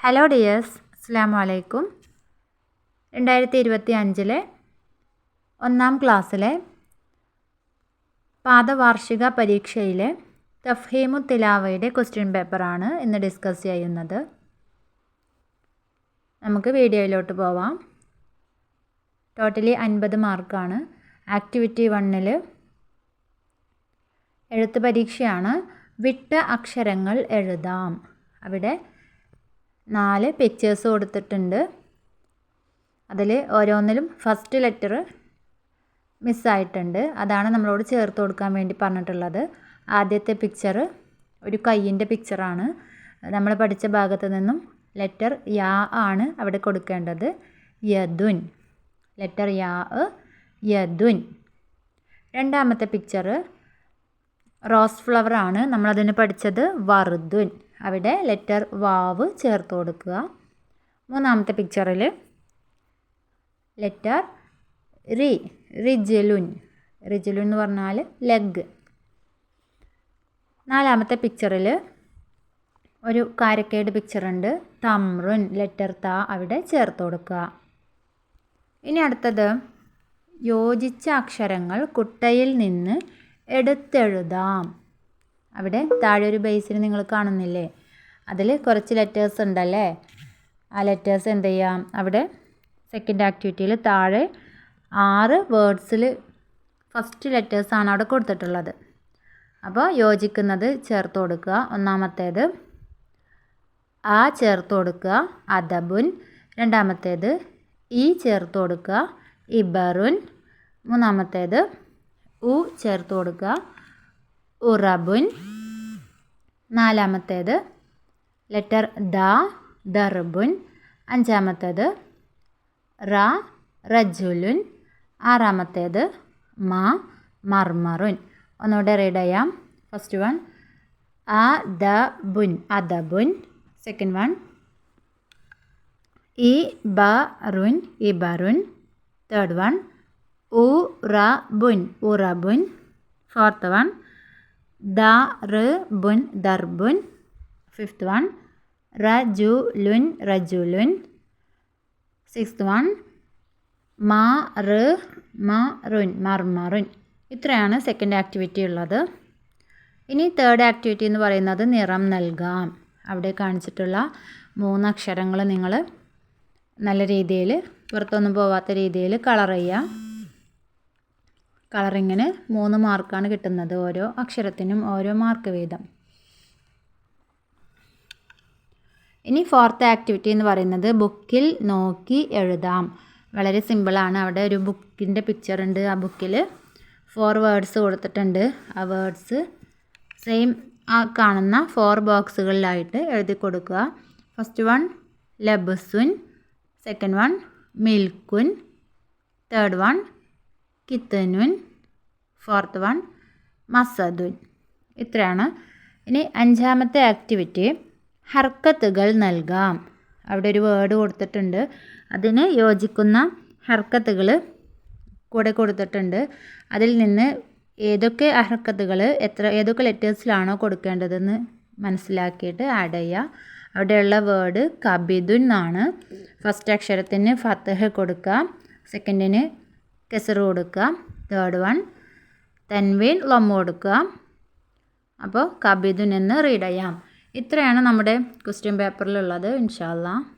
Hello dears അസ്സാം വലൈക്കും രണ്ടായിരത്തി ഇരുപത്തി അഞ്ചിലെ ഒന്നാം ക്ലാസ്സിലെ പാദവാർഷിക പരീക്ഷയിലെ തഫ്ഹീമു തിലാവയുടെ ക്വസ്റ്റ്യൻ പേപ്പറാണ് ഇന്ന് ഡിസ്കസ് ചെയ്യുന്നത്. നമുക്ക് വീഡിയോയിലോട്ട് പോവാം. ടോട്ടലി അൻപത് മാർക്കാണ് ആക്ടിവിറ്റി വണ്ണിൽ എഴുത്ത് പരീക്ഷയാണ് വിട്ട അക്ഷരങ്ങൾ എഴുതാം. അവിടെ നാല് പിക്ചേഴ്സ് കൊടുത്തിട്ടുണ്ട്. അതിൽ ഓരോന്നിലും ഫസ്റ്റ് ലെറ്റർ മിസ്സായിട്ടുണ്ട് അതാണ് നമ്മളോട് ചേർത്ത് കൊടുക്കാൻ വേണ്ടി പറഞ്ഞിട്ടുള്ളത്. ആദ്യത്തെ പിക്ചർ ഒരു കയ്യിന്റെ പിക്ചറാണ് നമ്മൾ പഠിച്ച ഭാഗത്ത് നിന്നും ലെറ്റർ യാ ആണ് അവിടെ കൊടുക്കേണ്ടത്. യദുൻ. ലെറ്റർ യാ യദുൻ. രണ്ടാമത്തെ പിക്ചർ റോസ് ഫ്ലവർ ആണ്. നമ്മളതിന് പഠിച്ചത് വർദുൻ. അവിടെ ലെറ്റർ വാവ് ചേർത്ത് കൊടുക്കുക. മൂന്നാമത്തെ പിക്ചറിൽ ലെറ്റർ റി റിജലുൻ റിജലുൻ എന്ന് പറഞ്ഞാൽ ലെഗ് നാലാമത്തെ പിക്ചറിൽ ഒരു കാരക്കയുടെ പിക്ചറുണ്ട് തമ്രുൻ ലെറ്റർ ത അവിടെ ചേർത്ത് കൊടുക്കുക. ഇനി അടുത്തത് യോജിച്ച അക്ഷരങ്ങൾ കുട്ടയിൽ നിന്ന് എടുത്തെഴുതാം. അവിടെ താഴെ ഒരു ബേസിൽ നിങ്ങൾ കാണുന്നില്ലേ? അതിൽ കുറച്ച് ലെറ്റേഴ്സ് ഉണ്ടല്ലേ? ആ ലെറ്റേഴ്സ് എന്ത് ചെയ്യാം? അവിടെ സെക്കൻഡ് ആക്ടിവിറ്റിയിൽ താഴെ ആറ് വേർഡ്സിൽ ഫസ്റ്റ് ലെറ്റേഴ്സാണ് അവിടെ കൊടുത്തിട്ടുള്ളത്. അപ്പോൾ യോജിക്കുന്നത് ചേർത്ത് കൊടുക്കുക. ഒന്നാമത്തേത് ആ ചേർത്ത് കൊടുക്കുക അദബുൻ. രണ്ടാമത്തേത് ഈ ചേർത്ത് കൊടുക്കുക ഇബറുൻ. മൂന്നാമത്തേത് ഉ ചേർത്ത് കൊടുക്കുക. ഉറബുൻ. നാലാമത്തേത് ലെറ്റർ ദ ദർബുൻ. അഞ്ചാമത്തേത് റ റജുലുൻ. ആറാമത്തേത് മ മർമറുൻ. ഒന്നുകൂടെ റീഡ് ചെയ്യാം. ഫസ്റ്റ് വൺ അ ദ ബുൻ അദബുൻ. സെക്കൻഡ് വൺ ഇ ബ റുൻ ഇബറുൻ. തേർഡ് വൺ ഉ റ ബുൻ ഉറബുൻ. ഫോർത്ത് വൺ ദ റ് ബുൻ ദർബുൻ. ഫിഫ്ത്ത് വൺ റജുലുൻ റജുലുൻ. സിക്സ്ത് വൺ മാ റ് മറുൻ റുൻ മർമറുൻ. ഇത്രയാണ് സെക്കൻഡ് ആക്ടിവിറ്റി ഉള്ളത്. ഇനി തേർഡ് ആക്ടിവിറ്റി എന്ന് പറയുന്നത് നിറം നൽകാം. അവിടെ കാണിച്ചിട്ടുള്ള മൂന്ന് അക്ഷരങ്ങൾ നിങ്ങൾ നല്ല രീതിയിൽ പുറത്തൊന്നും പോവാത്ത രീതിയിൽ കളർ ചെയ്യുക. കളറിങ്ങിന് മൂന്ന് മാർക്കാണ് കിട്ടുന്നത് ഓരോ അക്ഷരത്തിനും ഓരോ മാർക്ക് വീതം. ഇനി ഫോർത്ത് ആക്ടിവിറ്റി എന്ന് പറയുന്നത് ബുക്കിൽ നോക്കി എഴുതാം. വളരെ സിമ്പിളാണ്. അവിടെ ഒരു ബുക്കിന്റെ പിക്ചർ ഉണ്ട്. ആ ബുക്കിൽ ഫോർ വേർഡ്സ് കൊടുത്തിട്ടുണ്ട്. ആ വേർഡ്സ് സെയിം ആ കാണുന്ന ഫോർ ബോക്സുകളിലായിട്ട് എഴുതി കൊടുക്കുക. ഫസ്റ്റ് വൺ ലബസുൻ സെക്കൻഡ് വൺ മിൽക്കുൻ തേർഡ് വൺ കിത്തനുൻ ഫോർത്ത് വൺ മസദുൻ. ഇത്രയാണ്. ഇനി അഞ്ചാമത്തെ ആക്ടിവിറ്റി ഹർക്കത്തുകൾ നൽകാം. അവിടെ ഒരു വേർഡ് കൊടുത്തിട്ടുണ്ട്. അതിന് യോജിക്കുന്ന ഹർക്കത്തുകൾ കൂടെ കൊടുത്തിട്ടുണ്ട്. അതിൽ നിന്ന് ഏതൊക്കെ ഹർക്കത്തുകൾ എത്ര ഏതൊക്കെ ലെറ്റേഴ്സിലാണോ കൊടുക്കേണ്ടതെന്ന് മനസ്സിലാക്കിയിട്ട് ആഡ് ചെയ്യുക അവിടെയുള്ള വേർഡ് കബിദുൻ എന്നാണ് ഫസ്റ്റ് അക്ഷരത്തിന് ഫത്തഹ് കൊടുക്കുക സെക്കൻഡിന് കെസറ് കൊടുക്കുക. തേർഡ് വൺ തൻവീൻ ലൊമ്മ കൊടുക്കുക. അപ്പോൾ കബിദുൻ എന്ന് റീഡ് ചെയ്യാം. ഇത്രയാണ് നമ്മുടെ ക്വസ്റ്റ്യൻ പേപ്പറിലുള്ളത് ഇൻഷാല്ല